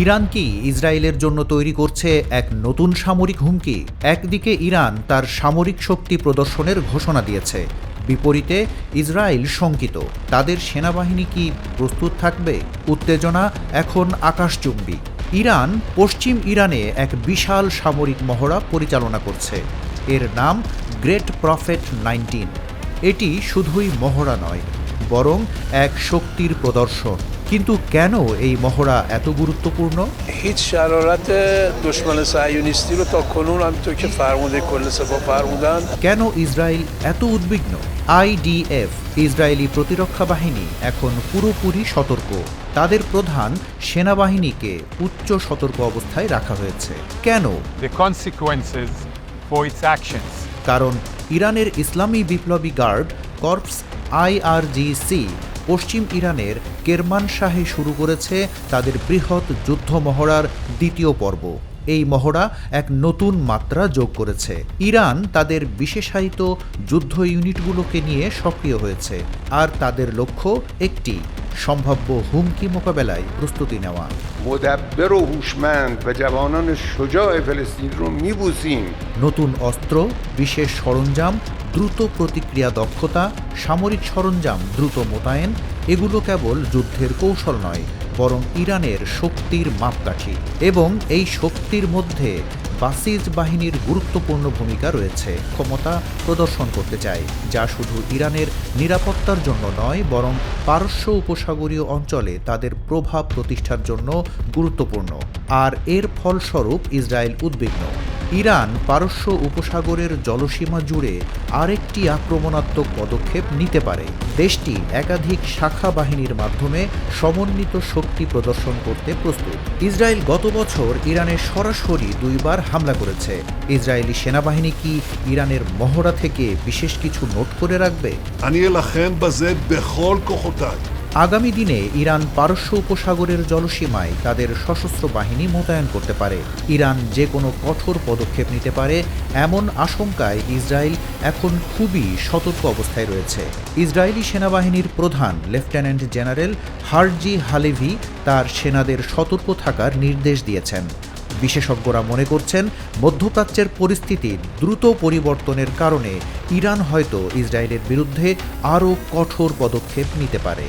Iran কি ইসরায়েলের জন্য তৈরি করছে এক নতুন সামরিক হুমকি? একদিকে ইরান তার সামরিক শক্তি প্রদর্শনের ঘোষণা দিয়েছে, বিপরীতে ইসরায়েল শঙ্কিত। তাদের সেনাবাহিনী কি প্রস্তুত থাকবে? উত্তেজনা এখন আকাশচুম্বী। ইরান পশ্চিম ইরানে এক বিশাল সামরিক মহড়া পরিচালনা করছে। এর নাম গ্রেট প্রফেট নাইনটিন। এটি শুধুই মহড়া নয়, বরং এক শক্তির প্রদর্শন। কিন্তু কেন এই মহড়া এত গুরুত্বপূর্ণ هیچ شرارت دشمن صهیونیستی رو تا کنون همینطور که فرموده کل سپاه فرمودن কেন ইসরায়েল এত উদ্বিগ্ন আইডিএফ ইসরায়েলি প্রতিরক্ষা বাহিনী এখন পুরোপুরি সতর্ক তাদের প্রধান সেনাবাহিনীকে উচ্চ সতর্ক অবস্থায় রাখা হয়েছে কেন the consequences for its actions. কারণ ইরানের ইসলামী বিপ্লবী গার্ড কর্পস আইআরজিসি পশ্চিম ইরানের কেরমান শাহে শুরু করেছে তাদের বৃহৎ যুদ্ধ মহড়ার দ্বিতীয় পর্ব। এই মহড়া এক নতুন মাত্রা যোগ করেছে। ইরান তাদের বিশেষায়িত যুদ্ধ ইউনিটগুলোকে নিয়ে সক্রিয় হয়েছে, আর তাদের লক্ষ্য একটি সম্ভাব্য হুমকি মোকাবেলায় প্রস্তুতি নেওয়া। মদাব্বের হুশম্যান্ড বা নতুন অস্ত্র বিশেষ সরঞ্জাম দ্রুত প্রতিক্রিয়া দক্ষতা সামরিক সরঞ্জাম দ্রুত মোতায়েন এগুলো কেবল যুদ্ধের কৌশল নয় বরং ইরানের শক্তির মাপকাঠি। এবং এই শক্তির মধ্যে বাসিজ বাহিনীর গুরুত্বপূর্ণ ভূমিকা রয়েছে, ক্ষমতা প্রদর্শন করতে চায়, যা শুধু ইরানের নিরাপত্তার জন্য নয়, বরং পারস্য উপসাগরীয় অঞ্চলে তাদের প্রভাব প্রতিষ্ঠার জন্য গুরুত্বপূর্ণ। আর এর ফলস্বরূপ ইসরায়েল উদ্বিগ্ন। ইরান পারস্য উপসাগরের জলসীমা জুড়ে আরেকটি আক্রমণাত্মক পদক্ষেপ নিতে পারে। দেশটি একাধিক শাখা বাহিনীর মাধ্যমে সমন্বিত শক্তি প্রদর্শন করতে প্রস্তুত। ইসরায়েল গত বছর ইরানে সরাসরি দুইবার হামলা করেছে। ইসরায়েলি সেনাবাহিনী কি ইরানের মহড়া থেকে বিশেষ কিছু নোট করে রাখবে? আগামী দিনে ইরান পারস্য উপসাগরের জলসীমায় তাদের সশস্ত্র বাহিনী মোতায়েন করতে পারে। ইরান যে কোনো কঠোর পদক্ষেপ নিতে পারে এমন আশঙ্কায় ইসরায়েল এখন খুবই সতর্ক অবস্থায় রয়েছে। ইসরায়েলি সেনাবাহিনীর প্রধান লেফটেন্যান্ট জেনারেল হারজি হালেভি তার সেনাদের সতর্ক থাকার নির্দেশ দিয়েছেন। বিশেষজ্ঞরা মনে করছেন, মধ্যপ্রাচ্যের পরিস্থিতি দ্রুত পরিবর্তনের কারণে ইরান হয়তো ইসরায়েলের বিরুদ্ধে আরও কঠোর পদক্ষেপ নিতে পারে।